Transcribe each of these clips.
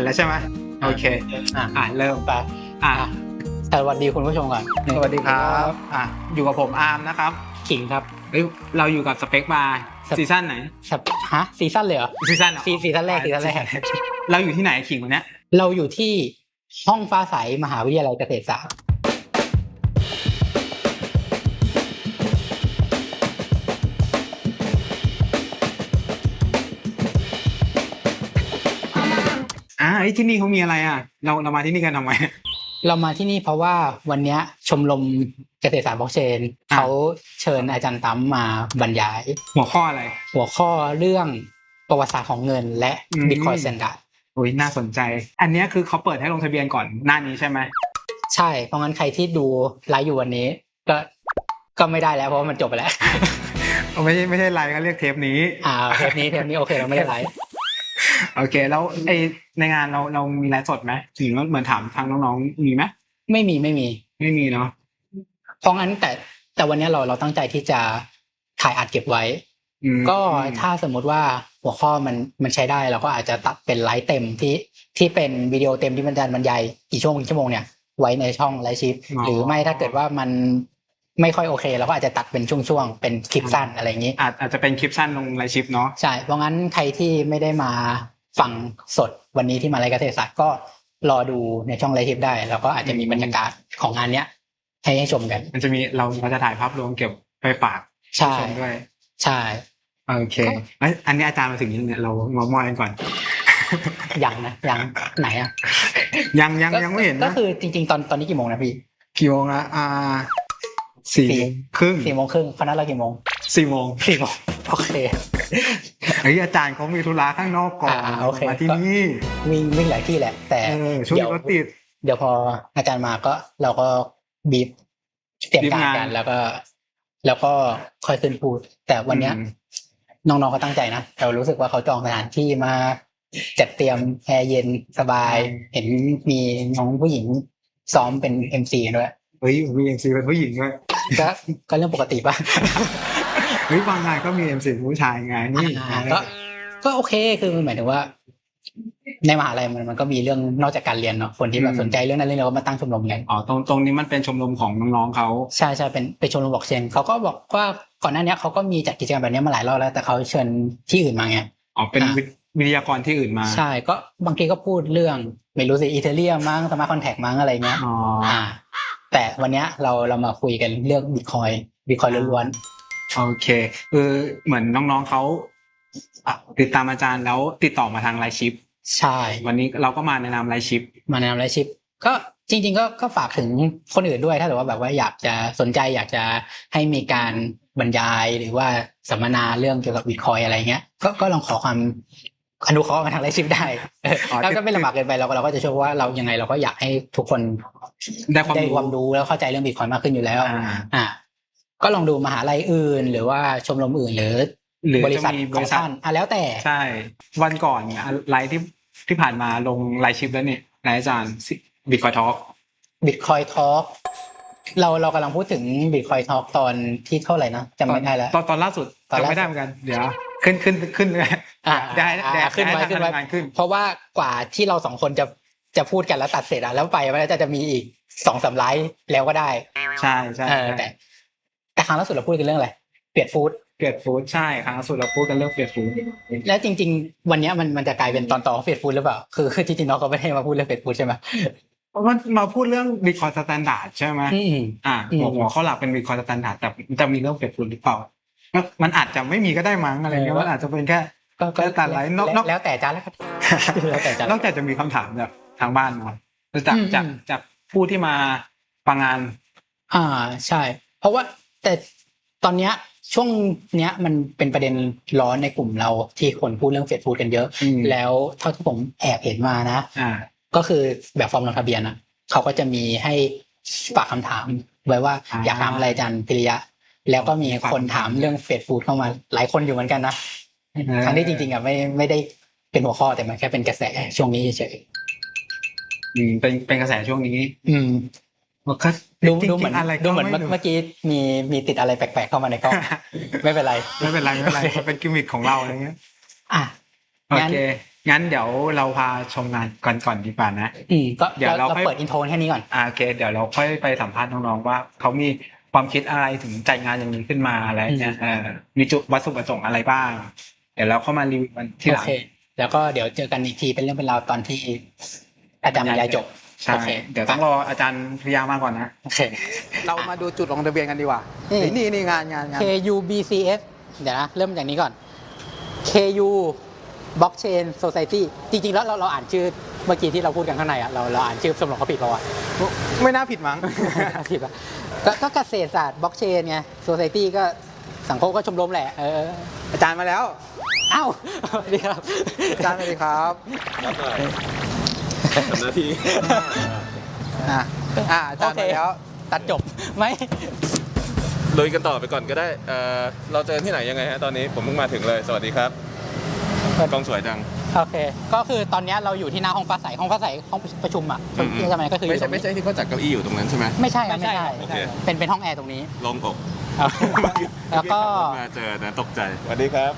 ดแล้วใช่ไหมโอเคอะอ่าเริ่มไปอ่าสวัสดีคุณผู้ชมก่อนสวัสดีครับอ่าอยู่กับผมอาร์มนะครับขิงครับเอ้ยเราอยู่กับสเปคมาสเปคซีซั่นไหนสัปฮะซีซั่นเลยเหรอซีซั่นเหรอซีซีซั่นแรกซีซั่นแรกเราอยู่ที่ไหนขิงวันเนี้ยเราอยู่ที่ห้องฟ้าใสมหาวิทยาลัยเกษตรศาสตร์ อ่าไอ้ยที่นี่เขามีอะไรอะ เราเรามาที่นี่กันทำไม เรามาที่นี่เพราะว่าวันเนี้ยชมรมเกษตรศาสตร์บล็อกเชนอะ เขาเชิญอาจารย์ตั้มมาบรรยาย หัวข้ออะไร หัวข้อเรื่องประวัติศาสตร์ของเงินและอืม บิตคอยน์เซนดาอุ้ยน่าสนใจ อันเนี้ยคือเขาเปิดให้ลงทะเบียนก่อนหน้านี้ใช่ไหมใช่ เพราะงั้นใครที่ดูไลฟ์อยู่วันนี้ ก็ก็ไม่ได้แล้วเพราะว่ามันจบไปแล้ว เอาไม่ใช่ไม่ใช่ไลน์เขาเรียกเทปนี้ อ่าเทปนี้เทปนี้โอเคเราไม่ได้ไลฟ์ โอเค แล้วไอในงานเราเรามีไลฟ์สดไหมหรือว่าเหมือนถามทางน้องๆมีไหมไม่มีไม่มี ไม่มีเนาะเพราะงั้นแต่แต่วันนี้เราเราตั้งใจที่จะถ่ายอัดเก็บไว้อืมก็ถ้าสมมุติว่าหัวข้อมันมันใช้ได้เราก็อาจจะตัดเป็นไลฟ์เต็มที่ที่เป็นวิดีโอเต็มที่บรรยายบรรยายกี่ชั่วโมงกี่ชั่วโมงเนี่ยไว้ในช่องไลฟ์ชิปหรือไม่ถ้าเกิดว่ามันไม่ค่อยโอเคเราก็อาจจะตัดเป็นช่วงๆเป็นคลิปสั้นอะไรอย่างนี้อาจอาจจะเป็นคลิปสั้นลงไลฟ์ชิปเนาะใช่เพราะงั้นใครที่ไม่ได้มา ฟังสดวันนี้ที่มารายการเกษตรศาสตร์ก็รอดูในช่องไลฟ์ชิปได้ แล้วก็อาจจะมีบรรยากาศของงานเนี้ย ให้ให้ชมกัน มันจะมีเราเราจะถ่ายภาพรวมเก็บไปฝากใช่ผู้ชมด้วย ใช่โอเคเอ้ยอันนี้อาจารย์มาถึงยังเนี่ยเรามามอยกันก่อนยังนะยังไหนอะยังยังยังไม่เห็นก็นะคือจริง ๆ ตอนตอนนี้กี่โมงนะพี่กี่โมงละอ่าสี่สี่ครึ่งสี่โมงครึ่งคณะเรากี่โมงสี่โมงสี่โมงโอเค เฮ้ยอาจารย์เขามีธุระข้างนอกก่อนอ่าโอเค มาที่นี่วิ่งวิ่งหลายที่แหละ แต่เออช่วงเดี๋ยวนี้รถติด เดี๋ยวพออาจารย์มาก็เราก็บีบเตรียมบีบการงานกันแล้วก็ แล้วก็ค่อยขึ้นพูด แต่วันเนี้ย อืม น้องๆเขาตั้งใจนะเรารู้สึกว่าเขาจองสถานที่มาจัดเตรียมแอร์เย็นสบาย เห็นมีน้องผู้หญิงซ้อมเป็นเอ็มซีด้วย เฮ้ยมีเอ็มซีเป็นผู้หญิงด้วยก็ก็เรื่องปกติป่ะ เฮ้ยบางงานก็มีเอ็มซีผู้ชายไงนี่อ่าก็ก็โอเคคือมันหมายถึงว่า ในมหาลัยมันมันก็มีเรื่องนอกจากการเรียนเนาะคนที่แบบสนใจเรื่องนั้นเรื่องนี้ก็มาตั้งชมรมกันอ๋อตรงตรงนี้มันเป็นชมรมของน้องๆเขาใช่ใช่เป็นเป็นชมรมบล็อกเชนเขาก็บอกว่าก่อนหน้านี้เขาก็มีจัดกิจกรรมแบบนี้มาหลายรอบแล้ว แต่เขาเชิญที่อื่นมาไงอ๋อเป็นอ่าวิวิทยากรที่อื่นมา ใช่ ก็บางทีก็พูดเรื่องไม่รู้สิอีเทเรียมั้งสมาร์ทคอนแทคมั้งอะไรเงี้ยอ๋ออ่าแต่วันเนี้ยเราเรามาคุยกันเรื่องบิตคอยบิตคอยล้วน โอเคคือเหมือนน้องๆเขาอะติดตามอาจารย์แล้วติดต่อมาทางไลน์ชิปๆใช่ วันนี้เราก็มาในนามไลน์ชิป มาแนวไลฟ์ชิปก็จริง ๆ ก็ก็ฝากถึงคนอื่นด้วยถ้าเกิดว่าแบบว่าอยากจะสนใจอยากจะให้มีการบรรยายหรือว่าสัมมนาเรื่องเกี่ยวกับบิตคอยอะไรเงี้ยก็ก็ลองขอความอนุเคราะห์มาทางไลฟ์ชิปได้เอออ๋อ แล้วก็ไม่ลำบากเกินไปเราก็เราก็จะช่วยว่าเรายังไงเราก็อยากให้ทุกคนได้ความได้รู้ความรู้แล้วเข้าใจเรื่องบิตคอยมากขึ้นอยู่แล้ว อ่า อ่า ก็ลองดูมหาลัยอื่น หรือว่าชมรมอื่นหรือ หรือบริษัทจะมีขบองริษัทท่านอะแล้วแต่ใช่ วันก่อนเนี่ยไลฟ์ที่ที่ผ่านมาลงไลน์ชิปแล้วเนี่ยไลฟ์อาจารย์บิตคอยทอล์กบิตคอยทอล์กเราเรากำลังพูดถึงบิตคอยทอล์กตอนที่เท่าไหร่นะจำไม่ได้แล้ว ตอนตอนล่าสุดตอนจำล่าสุดไม่ได้เหมือนกัน เดี๋ยวขึ้นขึ้นขึ้นเลยอ่าได้อ่าได้ขึ้นไว้ได้ขึ้นไว้ทำงานขึ้นเพราะว่ากว่าที่เราสองคนจะจะพูดกันแล้วตัดเสร็จอะแล้วไปมันจะจะมีอีกสองสามไลฟ์แล้วก็ได้ ใช่ใช่เออแต่ แต่ครั้งล่าสุดเราพูดกันเรื่องอะไรเปลี่ยนฟู้ดเฟียดฟู้ดใช่ครั้งล่าสุดเราพูดกันเรื่องเฟียดฟู้ดแล้วจริง ๆ วันเนี้ยมันมันจะกลายเป็นตอนต่อของเฟดฟู้ดหรือเปล่าคือคือจริงๆน้องก็ไม่ได้มาพูดเรื่องเฟดฟู้ดใช่ไหมเพราะมันมาพูดเรื่องบิตคอยสแตนดาร์ดใช่ไหมอืม อ่าอืมหัวหัวข้อหลักเป็นบิตคอยสแตนดาร์ดแต่มันจะมีเรื่องเฟียดฟู้ดหรือเปล่ามันมันอาจจะไม่มีก็ได้มั้งอะไรเงี้ยมันอาจจะเป็นแค่ ก็ก็แล้วแต่ไลฟ์นอกนอก แล้วแต่จ้าแล้วครับแล้วแต่จ้า นอกจากจะมีคำถามจากทางบ้านมาจากอืมจากอืม จากผู้ที่มาฟังงาน อ่าใช่ เพราะว่า แต่ตอนเนี้ยช่วงเนี้ยมันเป็นประเด็นร้อนในกลุ่มเราที่คนพูดเรื่องเฟดฟู้ดกันเยอะ อืม แล้วเท่าที่ผมแอบเห็นมานะ อ่า ก็คือแบบฟอร์มลงทะเบียนนะเขาก็จะมีให้ฝากคำถามไว้ว่าอ่า อยากถามอะไรอาจารย์พิริยะ แล้วก็มีฝากคนถามเรื่องเฟดฟู้ดเข้ามา หลายคนอยู่เหมือนกันนะอ่าทั้งที่จริงๆอะไม่ไม่ได้เป็นหัวข้อแต่มันแค่เป็นกระแสช่วงนี้เฉยอืมเป็นเป็นกระแสช่วงนี้ ๆอืม ก็ดูจริงๆดูเหมือนอะไรดูเหมือนไเมื่อเมื่อกี้มีมีติดอะไรแปลกๆเข้ามาในกล้อง ไม่เป็นไร ไม่เป็นไรไม่เป็นไรมันเป็นกิมมิคของเราอะไรเงี้ยอะ โองั้น เค งั้นเดี๋ยวเราพาชมงานก่อนก่อนดีกว่านะ อืมก็เดี๋ยวเราเราค่อย เปิดอินโทรแค่นี้ก่อน อ่าโอเค เดี๋ยวเราค่อยไปสัมภาษณ์น้องๆว่าเขามีความคิดอะไรถึงจัดงานอย่างนี้ขึ้นมาอะไรเงี้ยเออมีจุดวัตถุประสงค์อะไรบ้าง เดี๋ยวเราเข้ามารีวิวกันทีหโอลัง เค แล้วก็เดี๋ยวเจอกันอีกทีเป็นเรื่องเป็นราวตอนที่อาจารย์บรรยายจบ ใช่โอเค เดี๋ยวต้องรออาจารย์พยามาก่อนนะ โอเค เรามาดูจุดลงทะเบียนกันดีกว่านี่นี่นี่งานงานงาน KUBCS เดี๋ยวนะ เริ่มจากนี้ก่อน KU Blockchain Society จริง ๆ แล้วเราเราอ่านชื่อเมื่อกี้ที่เราพูดกันข้างในอะเราเราอ่านชื่อสมรองเขาผิดเปล่าวะ ไม่น่าผิดมั้ง ผิดปะก็ก็เกษตรศาสตร์บล็อกเชนไง Society ก็สังคมก็ชมรมแหละ เอออาจารย์มาแล้ว เอ้าสวัสดีครับอาจารย์สวัสดีครับรับหน่อย ทำหน้าที่ อ่าอ่าอาจารย์มาแล้วตัดจบไหม ลุยกันต่อไปก่อนก็ได้เอ่อเราเจอที่ไหนยังไงฮะตอนนี้ผมเพิ่งมาถึงเลย สวัสดีครับกล้องสวยจัง โอเค ก็คือตอนเนี้ยเราอยู่ที่หน้าห้องฟ้าใสห้องฟ้าใสห้องประชุมอะอืมที่ทำไมก็คืออไม่ยู่ตใช่รงไม่นี้ใช่ที่เขาจัดเก้าอี้อยู่ตรงนั้นใช่ไหม ไม่ใช่ครับไม่ใช่ โอเค เป็นเป็นห้องแอร์ตรงนี้ ลงอกแล้วก็ เมื่อขับรถมาเจอนะตกใจ สวัสดีครับ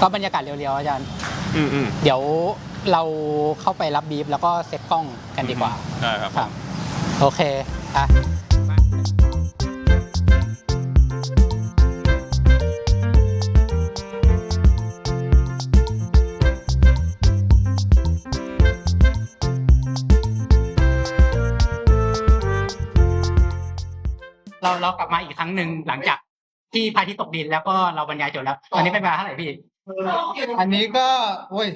ก็บรรยากาศเรียวๆอาจารย์ อืมอืมเดี๋ยว เราเข้าไปรับบีฟแล้วก็เซตกล้องกันดีกว่า ได้ครับครับ โอเคอะเราเรากลับมาอีกครั้งหนึ่งหลังจากที่พระอาทิตย์ตกดินแล้วก็เราบรรยายจบแล้ว ตอนนี้เป็นเวลาเท่าไหร่พี่ อันนี้ก็โอ้ย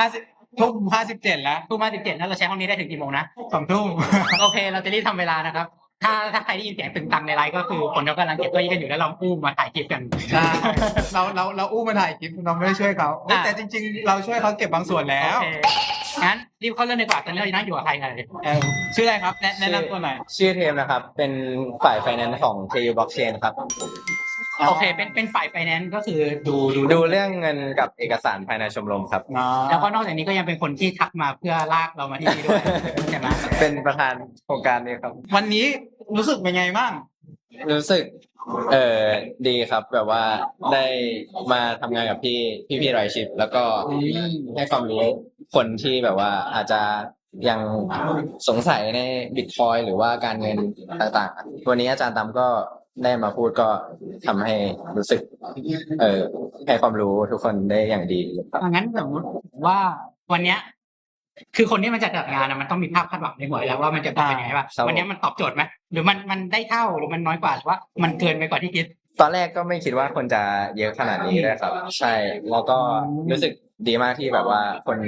ห้าสิบ ทุ่มห้าสิบเจ็ดแล้วทุ่มมาสิบเจ็ดแล้วเราใช้ห้องนี้ได้ถึงกี่โมงนะสองทุ่มโอเค เราจะรีบทำเวลานะครับ ถ้าถ้าใครได้ยินเสียงตึงตังในไลฟ์ก็คือคนเขากำลังเก็บเก้าอี้กันอยู่แล้วเราอู้มาถ่ายคลิปกัน ใช่เราเราเราอู้มาถ่ายคลิปเราไม่ได้ช่วยเขาเอ้ยอะ แต่จริง ๆ เราช่วยเขาเก็บบางส่วนแล้ว โอเคงั้นรีบเข้าเรื่องดีกว่าตอนนี้เรานั่งอยู่กับใครกันเลยเออชื่ออะไรครับแนะแนะนำตัวหน่อยชื่อเทมนะครับ เป็นฝ่ายไฟแนนซ์ของ KU Blockchain ครับ โอเค เป็นเป็นฝ่ายไฟแนนซ์ก็คือดูดูดูเรื่องเงินกับเอกสารภายในชมรมครับ แล้วก็นอกจากนี้ก็ยังเป็นคนที่ทักมาเพื่อลากเรามาที่นี่ด้วยใช่ไหมเป็นประธานโครงการนี้ครับ วันนี้รู้สึกเป็นไงบ้างรู้สึก เออดีครับ แบบว่าได้มาทำงานกับพี่พี่พี่ไรชิป แล้วก็ให้ความรู้คนที่แบบว่าอาจจะยังสงสัยในบิตคอยหรือว่าการเงินต่างๆ วันนี้อาจารย์ตามก็ ได้มาพูดก็ทำให้รู้สึก เออให้ความรู้ทุกคนได้อย่างดีครับงั้นสมมติว่าวันเนี้ย คือคนที่มันจะจัดงานอะมันต้องมีภาพคาดหวังในหัวแล้วว่ามันจะเป็นยังไงบ้างครับ วันเนี้ยมันตอบโจทย์ไหมหรือมันมันได้เท่าหรือมันน้อยกว่าหรือว่ามันเกินไปกว่าที่คิด ตอนแรกก็ไม่คิดว่าคนจะเยอะขนาดนี้ด้วยครับ ใช่ แล้วก็รู้สึกดีมากที่แบบว่าคน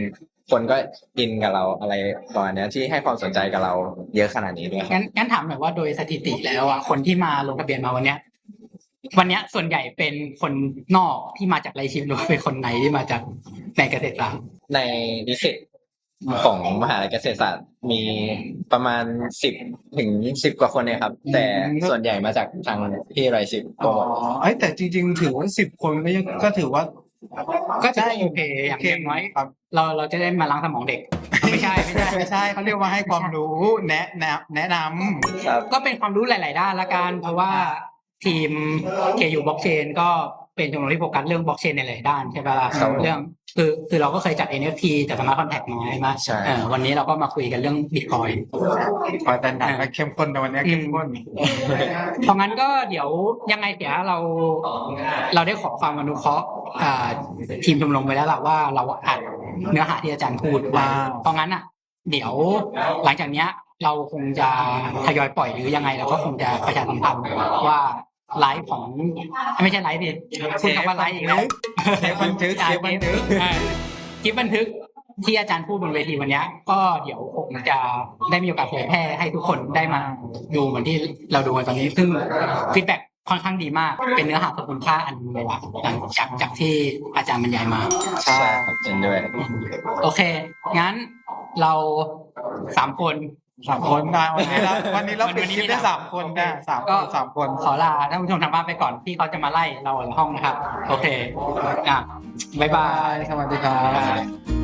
คนก็อินกับเราอะไรประมาณเนี้ยที่ให้ความสนใจกับเราเยอะขนาดนี้ด้วยครับงั้นงั้นถามหน่อยว่าโดยสถิติแล้วอะคนที่มาลงทะเบียนมาวันเนี้ยวันเนี้ยส่วนใหญ่เป็นคนนอกที่มาจากไรชิมหรือว่าเป็นคนในที่มาจากในเกษตรศาสตร์ในนิสิตของมหาลัยเกษตรศาสตร์มีประมาณสิบถึงสิบกว่าคนเนี่ยครับ แต่ส่วนใหญ่มาจากทางที่ไรชิปอ๋อเอ้ยแต่จริง ๆ ถือว่าสิบคนก็ยังก็ถือว่า ก็ถือว่าโอเคอย่างโอเคน้อยครับเราเราจะได้มาล้างสมองเด็ก ไม่ใช่ไม่ใช่ไม่ใช่เขาเรียกว่าให้ความรู้แนะแนะแนะนำครับก็เป็นความรู้หลาย ๆ ด้านละกันเพราะว่าทีม KU Blockchain ก็เป็นชมรมที่โฟกัสเรื่องบล็อกเชนในหลายด้านใช่ปะล่ะครับผมเรื่องคือคือเราก็เคยจัด NFT แต่สมาร์ทคอนแทคมาใช่ไหมใช่ เออวันนี้เราก็มาคุยกันเรื่องบิตคอยคอยแต่หนักและเข้มข้นแต่วันนี้เข้มข้น เพราะงั้นก็เดี๋ยวยังไงเดี๋ยวเราเราได้ขอความอนุเคราะห์อ่าทีมชมรมไว้แล้วล่ะว่าเราอัดเนื้อหาที่อาจารย์พูดไว้ว้าว เพราะงั้นอะ เดี๋ยวหลังจากเนี้ยเราคงจะทยอยปล่อยหรือยังไงเราก็คงจะประชาสัมพันธ์ว่า ไลฟ์ของไม่ใช่ไลฟ์ดิพูดคำว่าไลฟ์อีกแล้วเทปบันทึกเทปบันทึกเออคลิปบันทึกที่อาจารย์พูดบนเวทีวันเนี้ยก็เดี๋ยวคงจะได้มีโอกาสเผยแพร่ให้ทุกคนได้มาดูเหมือนที่เราดูกันตอนนี้ ซึ่งฟีดแบ็ค่อนข้างดีมาก เป็นเนื้อหาสมคุณค่าอันหนึงเลยว่ะหลังจากจากที่อาจารย์บรรยายมา ใช่ครับเห็นด้วย โอเค งั้นเราสามคน สามคนนะวันนี้เราวันนี้เราวันปิดนี้คลิปได้มีสามคนโอเคนะสามคก็นสามคน ขอลาท่านผู้ชมทางบ้านไปก่อนที่เขาจะมาไล่เราในห้องนะครับ โอเคอะบ๊ายบาบาย ยสวัสดีครับ